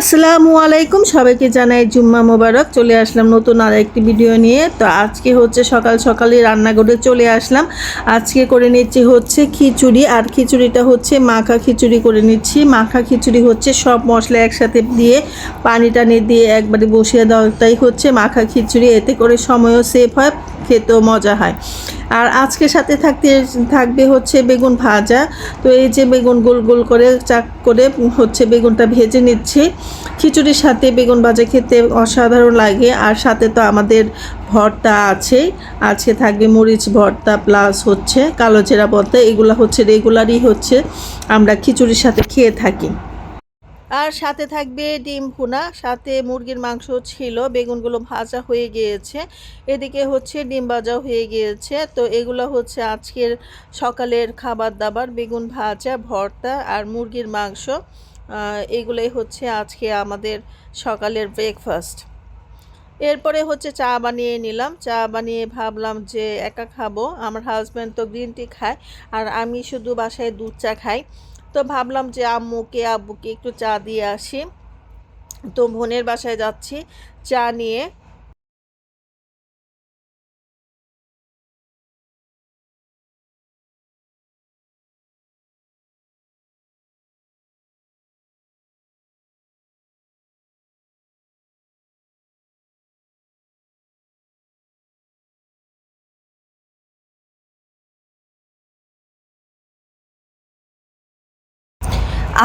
আসসালামু আলাইকুম, সবাইকে জানাই জুম্মা মোবারক। চলে আসলাম নতুন আর একটি ভিডিও নিয়ে। তো আজকে হচ্ছে সকাল সকালে রান্নাঘরে চলে আসলাম। আজকে করে নিচ্ছি হচ্ছে খিচুড়ি, আর খিচুড়িটা হচ্ছে মাখা খিচুড়ি করে নিচ্ছি। মাখা খিচুড়ি হচ্ছে সব মশলা একসাথে দিয়ে পানি টানি দিয়ে একবারে বসিয়ে দেওয়াটাই হচ্ছে মাখা খিচুড়ি। এতে করে সময়ও সেভ হয়, খেতেও মজা হয়। আর আজকে সাথে থাকতে, থাকবে হচ্ছে বেগুন ভাজা। তো এই যে বেগুন গোল গোল করে, চাক করে হচ্ছে বেগুনটা ভেজে নিচ্ছি। খিচুড়ির সাথে বেগুন ভাজা খেতে অসাধারণ লাগে, আর সাথে তো আমাদের ভর্তা আছে। আজকে থাকবে মরিচ ভর্তা প্লাস হচ্ছে কালো চেরা ভর্তা, এগুলো হচ্ছে রেগুলারই হচ্ছে, আমরা খিচুড়ির সাথে খেয়ে থাকি। আর সাথে থাকবে ডিম ভুনা, সাথে মুরগির মাংস ছিল, বেগুনগুলো ভাজা হয়ে গিয়েছে, এদিকে হচ্ছে ডিম ভাজা হয়ে গিয়েছে, তো এগুলো হচ্ছে আজকের সকালের খাবার দাবার, বেগুন ভাজা, ভর্তা, আর মুরগির মাংস। এগুলোই হচ্ছে আজকে আমাদের সকালের ব্রেকফাস্ট এরপরে হচ্ছে চা বানিয়ে নিলাম। চা বানিয়ে ভাবলাম যে একা খাব। আমার হাজব্যান্ড তো গ্রিন টি খায় আর আমি শুধু বাসায় দুধ চা খাই। তো ভাবলাম যে আম্মুকে, আব্বুকে একটু চা দিয়ে আসি। তো বোনের বাসায় যাচ্ছি চা নিয়ে।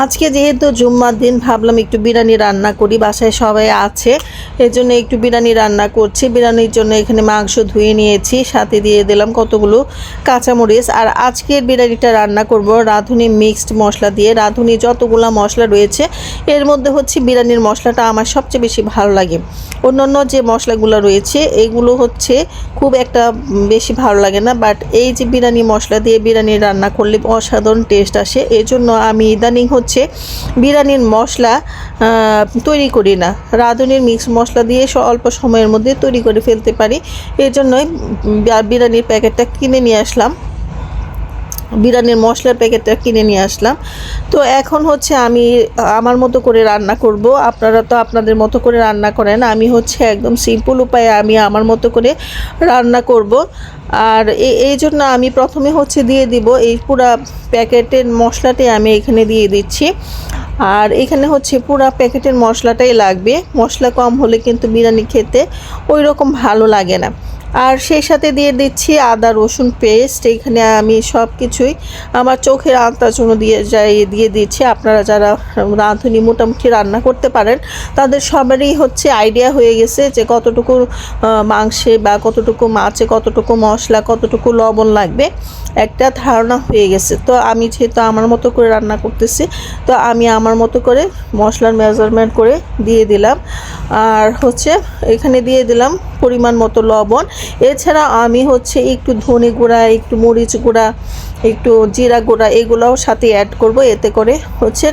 আজকে যেহেতু জুম্মার দিন, ভাবলাম একটু বিরিয়ানি রান্না করি, বাসায় সবাই আছে এর জন্য একটু বিরিয়ানি রান্না করছি। বিরিয়ানির জন্য এখানে মাংস ধুয়ে নিয়েছি, সাথে দিয়ে দিলাম কতগুলো কাঁচামরিচ। আর আজকের বিরিয়ানিটা রান্না করব রাঁধুনি মিক্সড মশলা দিয়ে। রাঁধুনি যতগুলো মশলা রয়েছে, এর মধ্যে হচ্ছে বিরিয়ানির মশলাটা আমার সবচেয়ে বেশি ভালো লাগে। অন্যান্য যে মশলাগুলো রয়েছে, এগুলো হচ্ছে খুব একটা বেশি ভালো লাগে না বাট এই যে বিরিয়ানি মশলা দিয়ে বিরিয়ানি রান্না করলে অসাধারণ টেস্ট আসে। এই জন্য আমি ইদানিং বিরিয়ানির মশলা তৈরি করি না। রাঁধুনির মিক্স মশলা দিয়ে অল্প সময়ের মধ্যে তৈরি করে ফেলতে পারি। এই জন্যই বিরিয়ানির প্যাকেটটা কিনে নিয়ে আসলাম। বিরিয়ানির মশলার প্যাকেটটা কিনে নিয়ে আসলাম। তো এখন হচ্ছে আমি, আমার মতো করে রান্না করব। আপনারা তো আপনাদের মতো করে রান্না করেন। আমি হচ্ছে একদম সিম্পল উপায়ে আমি আমার মতো করে রান্না করব। আর এই জন্য আমি প্রথমে হচ্ছে দিয়ে দিব এই পুরা প্যাকেটের মশলাটাই আমি এখানে দিয়ে দিচ্ছি। আর এখানে হচ্ছে পুরা প্যাকেটের মশলাটাই লাগবে। মশলা কম হলে কিন্তু বিরিয়ানি খেতে ওই রকম ভালো লাগে না। আর সেই সাথে দিয়ে দিচ্ছি আদা, রসুন পেস্ট এখানে আমি সব কিছুই আমার চোখের জন্য দিয়ে যাই, দিয়ে দিচ্ছি। আপনারা যারা রাঁধুনি মোটামুটি রান্না করতে পারেন, তাদের সবারই হচ্ছে আইডিয়া হয়ে গেছে যে কতটুকু মাংসে বা কতটুকু মাছে কতটুকু মশলা, কতটুকু লবণ লাগবে। একটা ধারণা হয়ে গেছে। তো আমি যেহেতু আমার মতো করে রান্না করতেছি, তো আমি আমার মতো করে মশলার মেজারমেন্ট করে দিয়ে দিলাম। আর হচ্ছে এখানে দিয়ে দিলাম পরিমাণ মতো লবণ। এছাড়া আমি হচ্ছে একটু ধনে গুঁড়া, একটু মরিচ গুঁড়া, একটু জিরা গুঁড়া এগুলোও সাথে অ্যাড করব। এতে করে হচ্ছে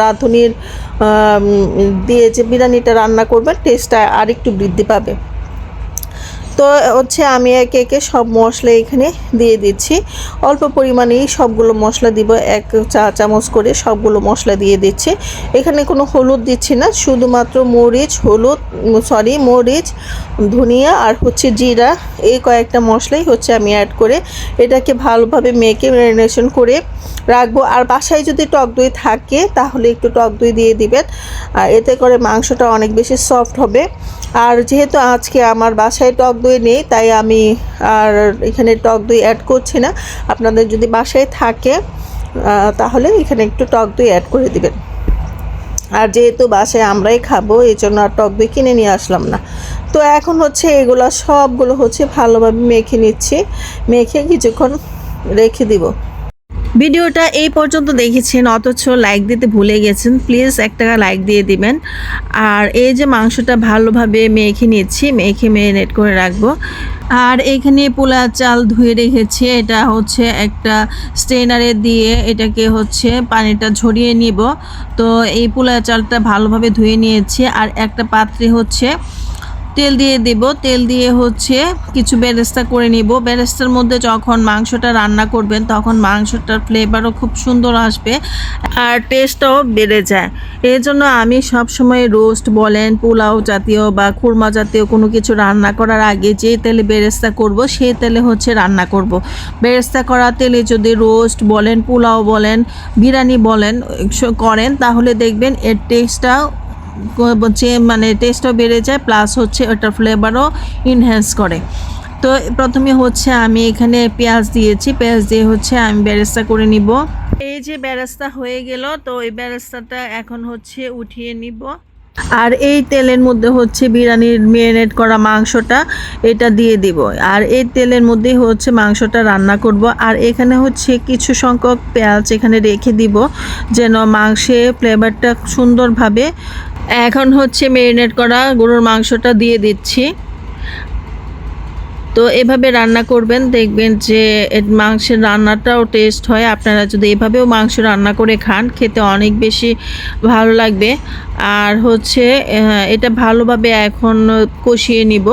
রাঁধুনির দিয়ে যে বিরিয়ানিটা রান্না করবেন টেস্টটা আরেকটু বৃদ্ধি পাবে। তো হচ্ছে আমি একে একে সব মশলা এখানে দিয়ে দিচ্ছি। অল্প পরিমাণেই সবগুলো মশলা দিব, এক চা চামচ করে সবগুলো মশলা দিয়ে দিচ্ছি। এখানে কোনো হলুদ দিচ্ছি না, শুধুমাত্র মরিচ, হলুদ সরি মরিচ, ধনিয়া আর হচ্ছে জিরা, এই কয়েকটা মশলাই হচ্ছে আমি অ্যাড করে এটাকে ভালোভাবে মেখে ম্যারিনেশন করে রাখব। আর বাসায় যদি টক দই থাকে, তাহলে একটু টক দই দিয়ে দিবেন। আর এতে করে মাংসটা অনেক বেশি সফট হবে। আর যেহেতু আজকে আমার বাসায় টক দই নেই, তাই আমি আর এখানে টক দই অ্যাড করছি না। আপনাদের যদি বাসায় থাকে তাহলে এখানে একটু টক দই অ্যাড করে দিবেন। আর যেহেতু বাসায় আমরাই খাব, এই জন্য আর টক দই কিনে নিয়ে আসলাম না। তো এখন হচ্ছে এগুলো সবগুলো হচ্ছে ভালোভাবে মেখে নিচ্ছি। মেখে কিছুক্ষণ রেখে দিব। ভিডিওটা এই পর্যন্ত দেখেছেন, অথচ লাইক দিতে ভুলে গেছেন। প্লিজ একটা লাইক দিয়ে দিবেন। আর এই যে মাংসটা ভালোভাবে মেখে নিচ্ছি, মেখে মেরিনেট করে রাখব। আর এখানে পোলা চাল ধুয়ে রেখেছি। এটা হচ্ছে একটা স্ট্রেনারে দিয়ে এটাকে হচ্ছে পানিটা ঝরিয়ে নিব। তো এই পোলা চালটা ভালোভাবে ধুয়ে নিয়েছি। আর একটা পাত্রে হচ্ছে তেল দিয়ে দেব। তেল দিয়ে হচ্ছে কিছু বেরেস্তা করে নিব। বেরেস্তার মধ্যে যখন মাংসটা রান্না করবেন, তখন মাংসটার ফ্লেভারও খুব সুন্দর আসবে আর টেস্টটাও বেড়ে যায়। এই জন্য আমি সবসময় রোস্ট বলেন, পোলাও জাতীয় বা খুরমা জাতীয় কোনো কিছু রান্না করার আগে যে তেলে বেরেস্তা করব, সেই তেলে হচ্ছে রান্না করব। বেরেস্তা করা তেলে যদি রোস্ট বলেন, পোলাও বলেন, বিরিয়ানি বলেন করেন, তাহলে দেখবেন এর টেস্টটা যে মানে টেস্টও বেড়ে যায় প্লাস হচ্ছে ওটার ফ্লেভারও ইনহ্যান্স করে। তো প্রথমে হচ্ছে আমি এখানে পেঁয়াজ দিয়েছি, পেঁয়াজ দিয়ে হচ্ছে আমি ব্যারেস্তা করে নিব। এই যে ব্যারেস্তা হয়ে গেল, তো এই বেরেস্তাটা এখন হচ্ছে উঠিয়ে নিব। আর এই তেলের মধ্যে হচ্ছে বিরিয়ানির মেরিনেট করা মাংসটা, এটা দিয়ে দিব। আর এই তেলের মধ্যেই হচ্ছে মাংসটা রান্না করব। আর এখানে হচ্ছে কিছু সংখ্যক পেঁয়াজ এখানে রেখে দিব, যেন মাংসে ফ্লেভারটা সুন্দরভাবে এখন হচ্ছে মেরিনেট করা গরুর মাংসটা দিয়ে দিচ্ছি। তো এভাবে রান্না করবেন, দেখবেন যে মাংসের রান্নাটাও টেস্ট হয়। আপনারা যদি এভাবেও মাংস রান্না করে খান, খেতে অনেক বেশি ভালো লাগবে। আর হচ্ছে এটা ভালোভাবে এখন কষিয়ে নিব।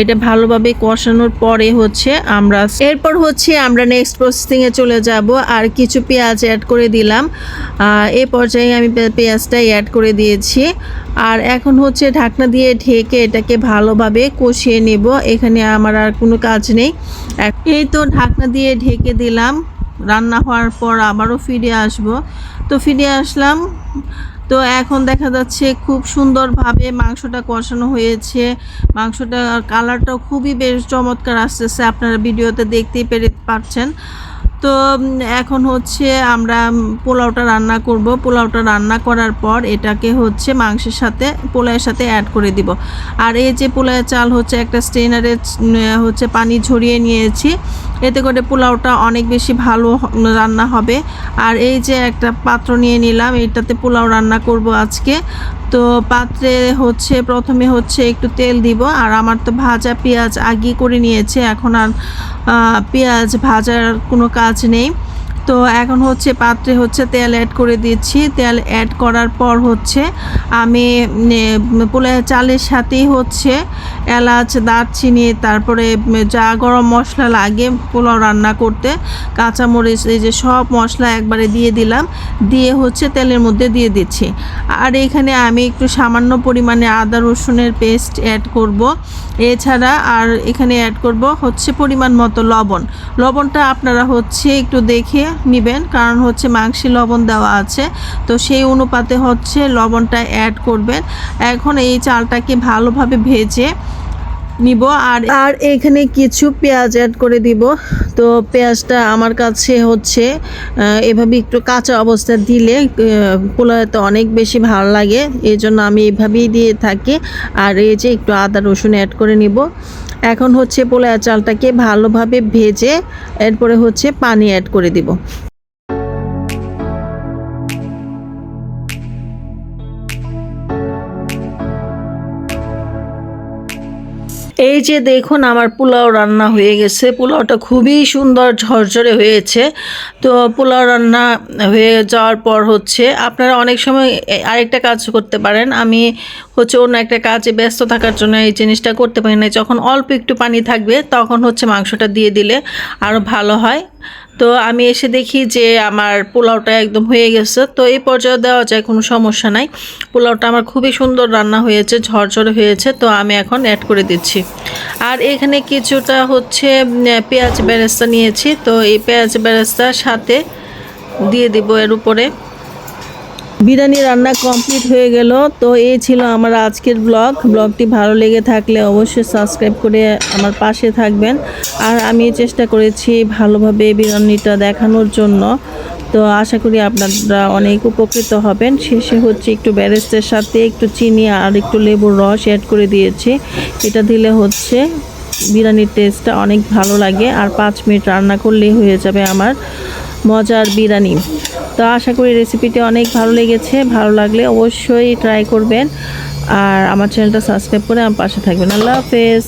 এটা ভালোভাবে কষানোর পরে হচ্ছে আমরা এরপর হচ্ছে আমরা নেক্সট প্রসেসিংয়ে চলে যাব। আর কিছু পেঁয়াজ অ্যাড করে দিলাম। এই পর্যায়ে আমি পেঁয়াজটাই অ্যাড করে দিয়েছি। আর এখন হচ্ছে ঢাকনা দিয়ে ঢেকে এটাকে ভালোভাবে কষিয়ে নেব। এখানে আমার আর কোনো কাজ নেই। এই তো ঢাকনা দিয়ে ঢেকে দিলাম। রান্না হওয়ার পর আবারও ফিরে আসব। তো ফিরে আসলাম। তো এখন দেখা যাচ্ছে খুব সুন্দরভাবে মাংসটা কষানো হয়েছে। মাংসটা কালারটাও খুবই বেশ চমৎকার আসতেছে। আপনারা ভিডিওতে দেখতেই পেরে পাচ্ছেন তো এখন হচ্ছে আমরা পোলাওটা রান্না করব। পোলাওটা রান্না করার পর এটাকে হচ্ছে মাংসের সাথে, পোলাওয়ের সাথে অ্যাড করে দিব। আর এই যে পোলাওয়ের চাল হচ্ছে একটা স্টেনারে হচ্ছে পানি ঝরিয়ে নিয়েছি। এতে করে পোলাওটা অনেক বেশি ভালো রান্না হবে। আর এই যে একটা পাত্র নিয়ে নিলাম, এটাতে পোলাও রান্না করব আজকে। তো পাত্রে হচ্ছে প্রথমে হচ্ছে একটু তেল দিব। আর আমার তো ভাজা পেঁয়াজ আগে করে নিয়েছে। এখন আর পেঁয়াজ ভাজার কোনো কাজ নেই তো এখন হচ্ছে পাত্রে হচ্ছে তেল অ্যাড করে দিচ্ছি। তেল অ্যাড করার পর হচ্ছে আমি পোলা চালের সাথেই হচ্ছে এলাচ, দারচিনি, তারপরে যা গরম মশলা লাগে পোলাও রান্না করতে, কাঁচামরিচ, এই যে সব মশলা একবারে দিয়ে দিলাম। দিয়ে হচ্ছে তেলের মধ্যে দিয়ে দিচ্ছি। আর এখানে আমি একটু সামান্য পরিমাণে আদা, রসুনের পেস্ট অ্যাড করব। এছাড়া আর এখানে অ্যাড করব হচ্ছে পরিমাণ মতো লবণ। লবণটা আপনারা হচ্ছে একটু দেখে নেবেন, কারণ হচ্ছে মাংসে লবণ দেওয়া আছে। তো সেই অনুপাতে হচ্ছে লবণটা অ্যাড করবেন। এখন এই চালটাকে ভালোভাবে ভেজে নিব। আর আর এখানে কিছু পেঁয়াজ অ্যাড করে দিব। তো পেঁয়াজটা আমার কাছে হচ্ছে এভাবে একটু কাঁচা অবস্থা দিলে পোলাওতে অনেক বেশি ভালো লাগে। এই জন্য আমি এভাবেই দিয়ে থাকি। আর এই যে একটু আদা রসুন অ্যাড করে নিব। এখন হচ্ছে পোলায়া চালটাকে ভালোভাবে ভেজে এরপরে হচ্ছে পানি অ্যাড করে দিব। এই যে দেখুন, আমার পোলাও রান্না হয়ে গেছে। পোলাওটা খুবই সুন্দর ঝরঝরে হয়েছে। তো পোলাও রান্না হয়ে যাওয়ার পর হচ্ছে, আপনারা অনেক সময় আরেকটা কাজ করতে পারেন। আমি হচ্ছে অন্য একটা কাজে ব্যস্ত থাকার জন্য এই জিনিসটা করতে পারি না। যখন অল্প একটু পানি থাকবে, তখন হচ্ছে মাংসটা দিয়ে দিলে আরও ভালো হয়। তো আমি এসে দেখি যে আমার পোলাওটা একদম হয়ে গেছে। তো এই পর্যায়ে দেওয়া যায়, কোনো সমস্যা নাই। পোলাওটা আমার খুবই সুন্দর রান্না হয়েছে, ঝরঝরে হয়েছে, তো আমি এখন অ্যাড করে দিচ্ছি। আর এখানে কিছুটা হচ্ছে পেঁয়াজ বেরেস্তা নিয়েছি। তো এই পেঁয়াজ বেরেস্তার সাথে দিয়ে দিব এর উপরে। বিরিয়ানি রান্না কমপ্লিট হয়ে গেল। তো এই ছিল আমার আজকের ব্লগ। ব্লগটি ভালো লেগে থাকলে অবশ্যই সাবস্ক্রাইব করে আমার পাশে থাকবেন। আর আমি চেষ্টা করেছি ভালোভাবে বিরিয়ানিটা দেখানোর জন্য। তো আশা করি আপনারা অনেক উপকৃত হবেন। শেষে হচ্ছে একটু ব্যারেস্টের সাথে একটু চিনি আর একটু লেবুর রস অ্যাড করে দিয়েছি। এটা দিলে হচ্ছে বিরিয়ানির টেস্টটা অনেক ভালো লাগে। আর পাঁচ মিনিট রান্না করলেই হয়ে যাবে আমার মজার বিরিয়ানি। তো আশা করি রেসিপিটি অনেক ভালো লেগেছে, ভালো লাগলে অবশ্যই ট্রাই করবেন। আর আমার চ্যানেলটা সাবস্ক্রাইব করে আমার পাশে থাকবেন। আল্লাহ হাফেজ।